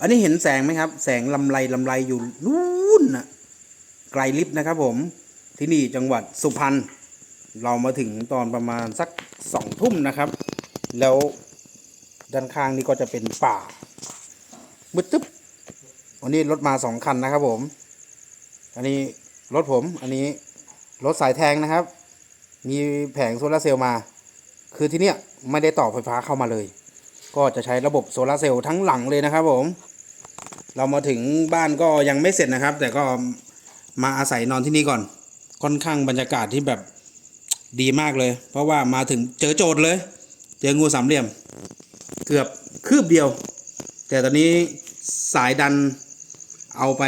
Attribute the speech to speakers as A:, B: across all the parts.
A: อันนี้เห็นแสงไหมครับ แสงลำไรลำไรอยู่นู่นน่ะไกลลิฟต์นะครับผมที่นี่จังหวัดสุพรรณเรามาถึงตอนประมาณสักสองทุ่มนะครับ แล้วด้านข้างนี่ก็จะเป็นป่ามืดตึ๊บวันนี้รถมาสองคันนะครับผม อันนี้รถผม อันนี้รถสายแทงนะครับ มีแผงโซลาเซลล์มา คือที่เนี้ยไม่ได้ต่อไฟฟ้าเข้ามาเลย ก็จะใช้ระบบโซลาเซลล์ทั้งหลังเลยนะครับผม เรามาถึงบ้านก็ยังไม่เสร็จนะครับ แต่ก็มาอาศัยนอนที่นี่ก่อน ค่อนข้างบรรยากาศที่แบบดีมากเลย เพราะว่ามาถึงเจอโจทย์เลย เจองูสามเหลี่ยม เกือบคืบเดียว แต่ตอนนี้สายดันเอาไป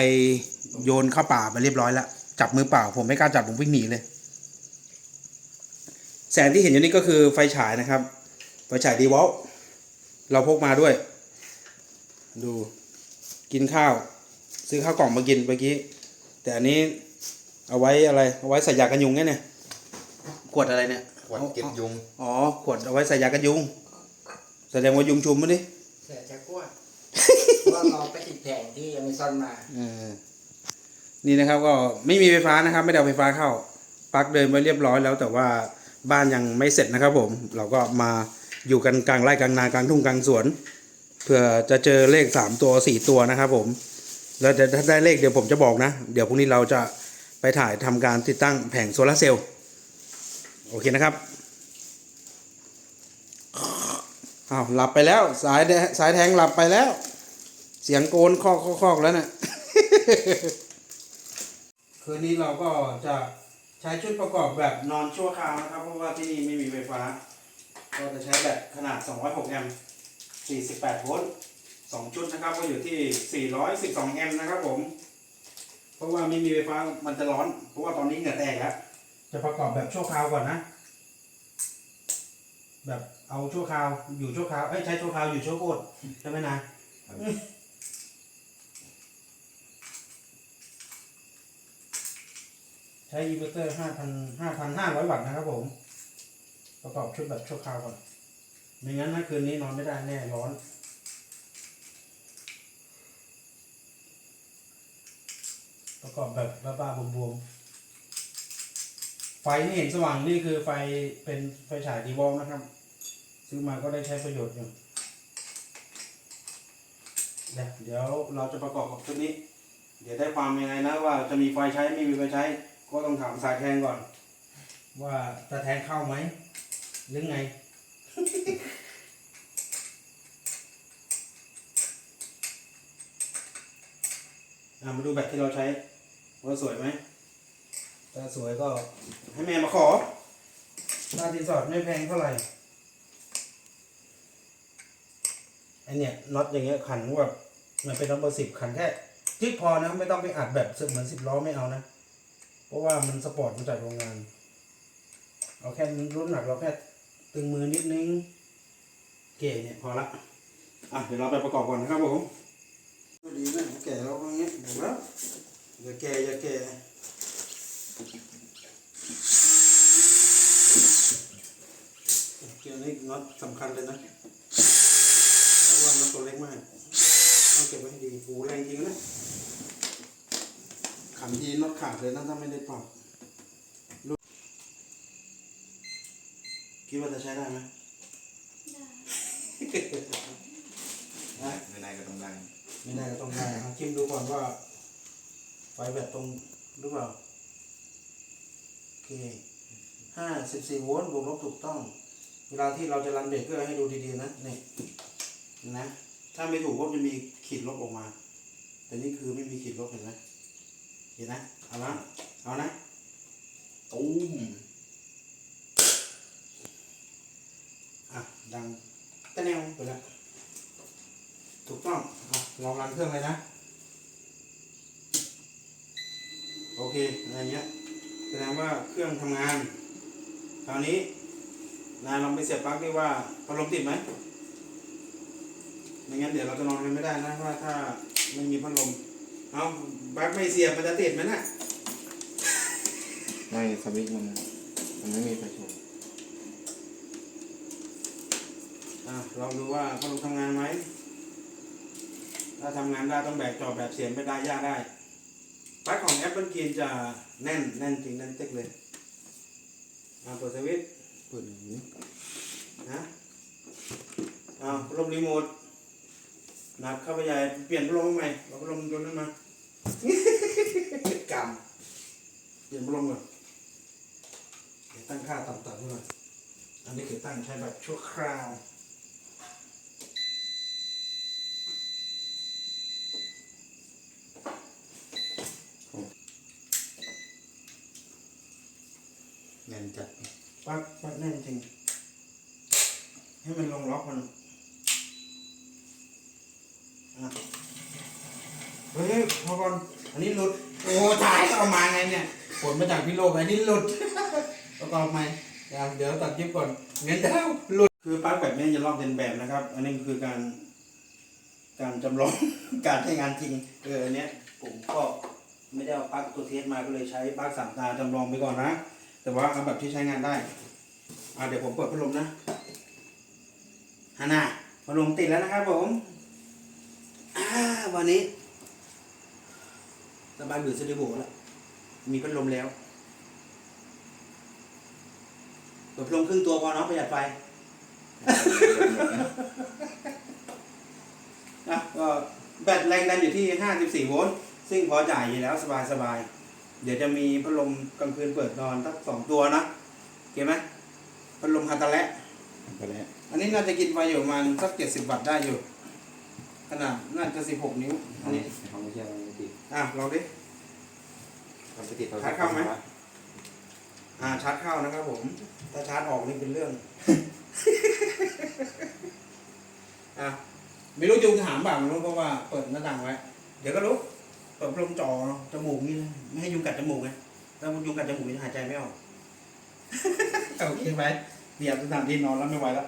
A: โยนเข้าป่าไปเรียบร้อยแล้ว จับมือเปล่า ผมไม่กล้าจับผมวิ่งหนีเลย แสงที่เห็นอยู่นี่ก็คือไฟฉายนะครับ ไฟฉายดีวอลเราพกมาด้วย ดู กินข้าว ซื้อข้าวกล่องมากินเมื่อกี้ แต่อันนี้เอาไว้อะไรเอาไว้ใส่ยากันยุงไงเนี่ยขวดอะไรเนี่ย
B: ขวดเก็บยุง
A: อ๋อขวดเอาไว้ใส่ยากันยุง แสดงว่ายุงชุมมั้ดิ
C: เสียจะกลัวเพราะเราไปติดแผงที่อเมซอนมา
A: เออนี่นะครับก็ไม่มีไฟฟ้านะครับ ไม่ได้เอาไฟฟ้าเข้าปลั๊กเดินไว้เรียบร้อยแล้ว แต่ว่าบ้านยังไม่เสร็จนะครับผม เราก็มาอยู่กันกลางไร่กลางนากลางทุ่งกลางสวน เพื่อจะเจอเลขสามตัวสี่ตัวนะครับผมแล้วจะถ้าได้เลขเดี๋ยวผมจะบอกนะ เดี๋ยวพรุ่งนี้เราจะไปถ่ายทำการติดตั้งแผงโซลาเซลล์โอเคนะครับอ้าวหลับไปแล้วสายสายแทงหลับไปแล้ว เสียงโกนคอกคอกคอแล้วเนะ่ะคืนนี้เราก็จะใช้ชุดประกอบแบบนอนชั่วคราวนะครับ เพราะว่าที่นี่ไม่มีไฟฟ้า ก็จะใช้แบบขนาด 206 แอมป์ 48 โวลต์2ชุดนะครับก็อยู่ที่ 412 แอมป์นะครับผม เพราะว่าไม่มีไฟฟ้ามันจะร้อน เพราะว่าตอนนี้เหงื่อแตกแล้ว จะประกอบแบบชั่วคราวก่อนนะ แบบเอาชั่วคราวอยู่ชั่วคราวเอ้ยใช้ชั่วคราวอยู่ชั่วโคตรใช่ไหมนะใช้อินเวอร์เตอร์ห้าพันห้าพันห้าร้อยวัตต์นะครับผม ประกอบชุดแบบชั่วคราวก่อน ไม่งั้นนะคืนนี้นอนไม่ได้แน่ร้อน ประกอบแบบบ้าๆบวมๆไฟที่เห็นสว่างนี่คือไฟเป็นไฟฉายดีวอลนะครับ ซื้อมาก็ได้ใช้ประโยชน์อยู่เดี๋ยวเดี๋ยวเราจะประกอบกับชุดนี้ เดี๋ยวได้ความยังไงนะว่าจะมีไฟใช้ไม่มีไฟใช้ ก็ต้องถามสายแทงก่อน ว่าจะแทงเข้าไหมหรือไง อะมาดูแบบที่เราใช้ว่าสวยไหมถ้าสวยก็ให้แม่มาขอค่าสินสอดไม่แพงเท่าไหร่ไอเนี่ยน็อตอย่างเงี้ยขันแบบมันเป็นน็อตเบอร์สิบขันแค่ที่พอนะไม่ต้องไปอัดแบบเหมือนสิบล้อไม่เอานะ เพราะว่ามันสปอร์ตมาจากโรงงาน เอาแค่รุ่นหนักเราแค่ตึงมือนิดนึง เก๋เนี่ยพอละ อะเดี๋ยวเราไปประกอบก่อนนะครับผมก็ดีนะแก่เรา แก่อย่าแก่เกี่ยวนี้น็อตสำคัญเลยนะเพราะว่าน็อตตัวเล็กมากต้องเก็บไว้ให้ดีหูแรงจริงนะขันทีน็อตขาดเลยนะถ้าไม่ได้ปรับลูกคิดว่าจะใช้ได้ไหมได้
B: ไม่ได้ก็ต้องได้
A: ไม่ได้ก็ต้องได้เอาชิมดูก่อนว่า ไฟแบบตรงหรือเปล่า โอเคห้าสิบสี่โวลต์บวกลบถูกต้อง เวลาที่เราจะรันเบรกเกอร์ให้ดูดีๆนะนี่นะ ถ้าไม่ถูกก็จะมีขีดลบออกมา แต่นี่คือไม่มีขีดลบเห็นไหมเห็นนะ เอานะเอานะ
B: ตุ้ม
A: อะ ดังตะแนวไปแล้วถูกต้องอะลองรันเครื่องเลยนะ โอเคอะไรเงี้ยแสดงว่าเครื่องทำงาน คราวนี้นายลองไปเสียบปลั๊กดิว่าพัดลมติดไหมไม่งั้นเดี๋ยวเราจะนอนกันไม่ได้นะว่าถ้าไม่มีพัดลมเอาปลั๊กไม่เสียบมันจะติดไหมน่ะ
B: ไม่สวิตช์มันมันไม่มีไฟโชว์
A: อะลองดูว่าพัดลมทำงานไหมถถ้าทำงานได้ต้องแบกจอบแบบเสียงไม่ได้ย่าได้ป ลั๊กของ Apple Key จะแน่นแน่นจริงแน่นเต็กเลยเอาเปิดสวิตช์
B: เปิดอย่างนี้
A: นะเอาพัดลมรีโมทนับเข้าไปใหญ่เปลี่ยนพัดลมใหม่เอาพัดลมตัวนั้นมา
C: กรรม
A: เปลี่ยนพัดลมก่อนเดี๋ยวตั้งค่าต่ำๆก่อนอันนี้คือตั้งใช้แบบชั่วคราว
B: แน่นจัด
A: ปักปักแน่นจริง ให้มันลงล็อกมันอะเฮ้ยพอก่อนอันนี้หลุด โอ้ตายก็เอามาไงเนี่ยผลมาจากพี่โลกอันนี้หลุดประกอบใหม่เดี๋ยวเดี๋ยวตัดยิบก่อนเงินแล้วหลุดคือปลั๊กแบบนี้จะลอกเลียนแบบนะครับ อันนี้คือการ การจำลองการใช้งานจริงเอออันเนี้ยผมก็ไม่ได้เอาปลั๊กตัวเทสมาก็เลยใช้ปลั๊กสามตาจำลองไปก่อนนะ แต่ว่าเอาแบบที่ใช้งานได้อ่าเดี๋ยวผมเปิดพัดลมนะฮานาพัดลมติดแล้วนะครับผมอ่าวันนี้สบายบือสะดือโบแล้วมีพัดลมแล้วเปิดพัดลมครึ่งตัวพอเนาะประหยัดไฟนะก็แบตแรงดันอยู่ที่ 54 โวลต์ ซึ่งพอจ่ายอยู่แล้วสบายสบาย เดี๋ยวจะมีพัดลมกลางคืนเปิดนอนสักสองตัวนะโอเคไหมพัดลมฮาตาแระ
B: ไปแล้ว
A: อันนี้น่าจะกินไฟอยู่ประมาณสัก70วัตต์ได้อยู่ ขนาดน่าจะ16นิ้ว อันนี้
B: เขาไม่ใช่ไม่ติด
A: อะลองดิ
B: เขาไปติดเขา
A: ชาร์จเข้าไหมอ่าชาร์จเข้านะครับผม ถ้าชาร์จออกนี่เป็นเรื่องอะไม่รู้ยุงหามบ่าไม่รู้เพราะว่าเปิดหน้าต่างไว้ เดี๋ยวก็รู้เปิดพัดลมจ่อจมูกนี่ไม่ให้ยุงกัดจมูกไงถ้ายุงกัดจมูกจะหายใจไม่ออกโอเคไหมเดี๋ยวสถานที่นอนแล้วไม่ไหวแล้ว